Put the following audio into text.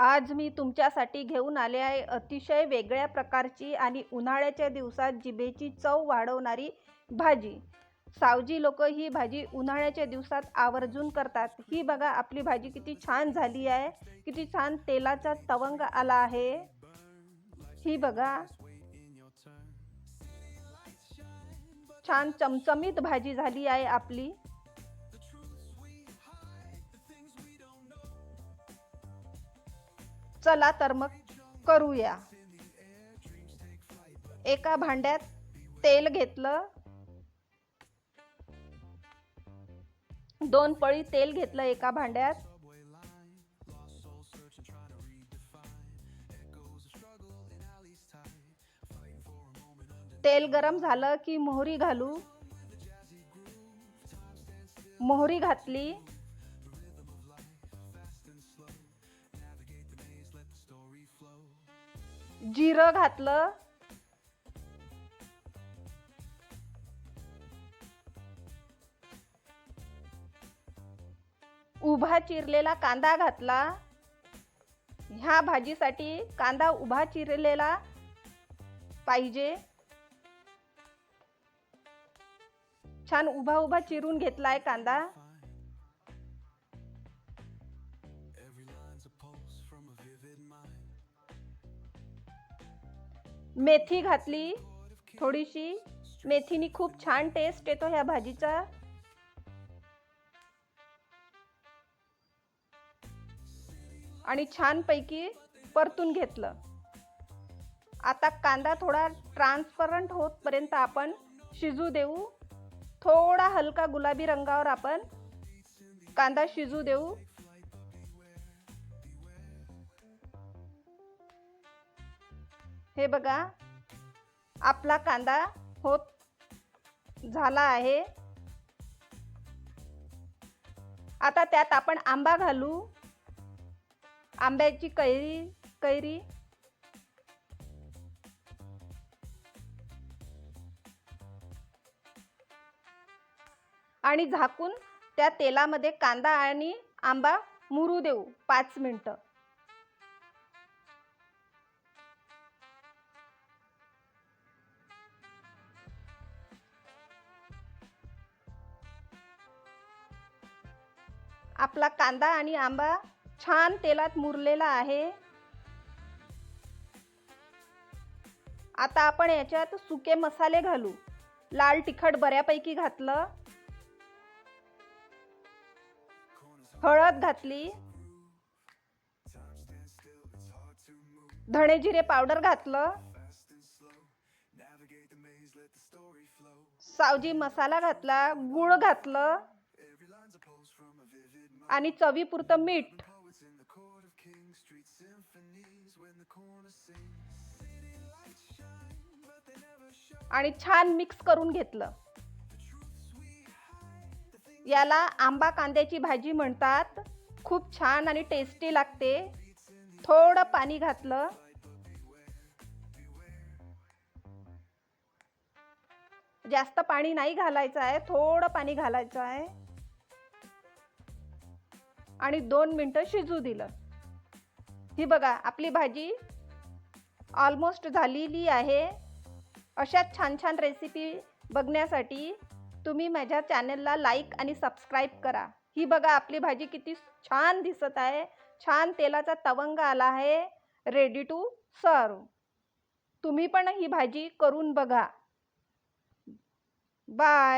आज मी तुमच्यासाठी घेऊन आले आहे अतिशय वेगळ्या प्रकारची आणि उन्हाळ्याच्या दिवसात जिभेची चव वाढवणारी भाजी. सावजी लोक ही भाजी उन्हाळ्याच्या दिवसात आवर्जून करतात. ही बघा आपली भाजी किती छान झाली आहे. किती छान तेलाचा तवंग आला आहे. ही बघा. छान चमचमीत भाजी झाली आहे आपली. चला तर मग करूया. एका भांड्यात तेल घेतलं. दोन पळी तेल घेतलं एका भांड्यात. तेल गरम झालं की मोहरी घालू. मोहरी घातली. जिरं घातलं. उभा चिरलेला कांदा घातला. ह्या भाजीसाठी कांदा उभा चिरलेला पाहिजे. छान उभा उभा चिरून घेतलाय कांदा. मेथी घातली थोडीशी. मेथीनी खूप छान टेस्ट येतो ह्या भाजीचा. आणि छानपैकी परतून घेतलं. आता कांदा थोडा ट्रान्सपरंट होतपर्यंत आपण शिजू देऊ. थोडा हलका गुलाबी रंगावर आपण कांदा शिजू देऊ. हे बघा आपला कांदा होत झाला आहे. आता त्यात आपण आंबा घालू. आंब्याची कैरी कैरी. आणि झाकून त्या तेलामध्ये कांदा आणि आंबा मुरू देऊ पाच मिनटं. आपला कांदा आणि आंबा छान तेलात मुरलेला आहे. आता आपण याच्यात सुके मसाले घालू. लाल तिखट बऱ्यापैकी घातलं. हळद घातली. धणे जिरे पावडर घातलं. सावजी मसाला घातला गुळ घातलं. आणि चवीपुरतं मीठ. आणि छान मिक्स करून घेतलं. याला आंबा कांद्याची भाजी म्हणतात. खूप छान आणि टेस्टी लागते. थोडं पाणी घातलं. जास्त पाणी नाही घालायचं आहे थोडं पाणी घालायचं आहे. आणि दोन मिनटं शिजू दिलं. ही बघा आपली भाजी ऑलमोस्ट झालेली आहे. अशाच छान छान रेसिपी बघण्यासाठी तुम्ही माझ्या चॅनलला लाईक आणि सबस्क्राईब करा. ही बघा आपली भाजी किती छान दिसत आहे. छान तेलाचा तवंग आला आहे. रेडी टू सर्व तुम्ही पण ही भाजी करून बघा. बाय